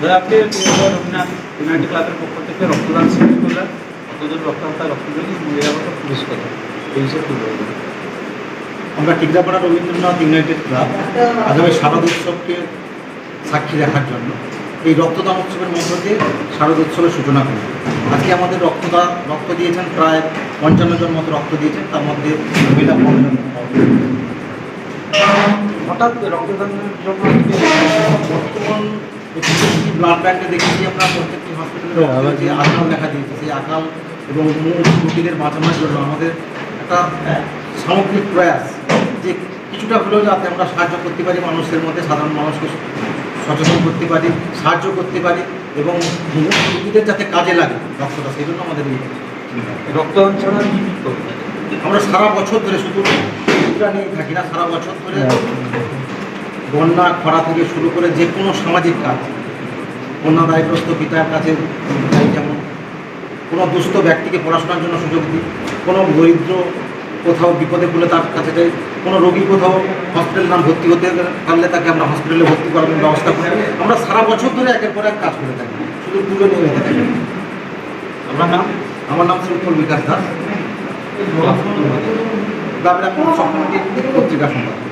Rabindranath United ক্লাবের পক্ষ থেকে রক্তদান শিবির করলেন। কতজন রক্তদাতা রক্তদানী নিরাপদ পুরস্কার এই হিসেবে তুলে আমরা টিকরাপাড়া রবীন্দ্রনাথ ইউনাইটেড ক্লাব আগামী শারদ উৎসবকে সাক্ষী রাখার জন্য এই রক্তদান উৎসবের মধ্য দিয়ে শারদ উৎসবের সূচনা করি আজকে আমাদের রক্তদান রক্ত দিয়েছেন প্রায় পঞ্চান্ন জন মতো রক্ত দিয়েছেন তার মধ্যে মহিলা হঠাৎ রক্তদানের জন্য বর্তমান ব্লাড দেখেছি আমরা প্রত্যেকটি হসপিটালে যে আকাল দেখা দিয়েছে সেই আকাল এবং রোগীদের বাঁচানোর জন্য আমাদের একটা সামগ্রিক প্রয়াস যে কিছুটা হলেও যাতে আমরা সাহায্য করতে পারি মানুষের মধ্যে সাধারণ মানুষকে সচেতন করতে পারি সাহায্য করতে পারি এবং রোগীদের যাতে কাজে লাগে রক্তটা সেই জন্য আমাদের। রক্তদান ছাড়া আমরা সারা বছর ধরে শুধু নিয়ে থাকি না সারা বছর ধরে বন্যা খরা থেকে শুরু করে যে কোনো সামাজিক কাজ কন্যা দায়গ্রস্ত পিতার কাছে যেমন কোনো দুস্থ ব্যক্তিকে পড়াশোনার জন্য সুযোগ দিই কোনো দরিদ্র কোথাও বিপদে পড়লে তার কাছে যাই কোনো রোগী কোথাও হসপিটাল নাম ভর্তি হতে পারলে তাকে আমরা হসপিটালে ভর্তি করানোর ব্যবস্থা করি। আমরা সারা বছর ধরে একের পর এক কাজ করে থাকি শুধু তুলে নিয়ে যেতে থাকি। আপনার নাম? আমার নাম শ্রীফল বিকাশ দাস। গ্রামের এখন কমিটির পত্রিকা সম্পাদক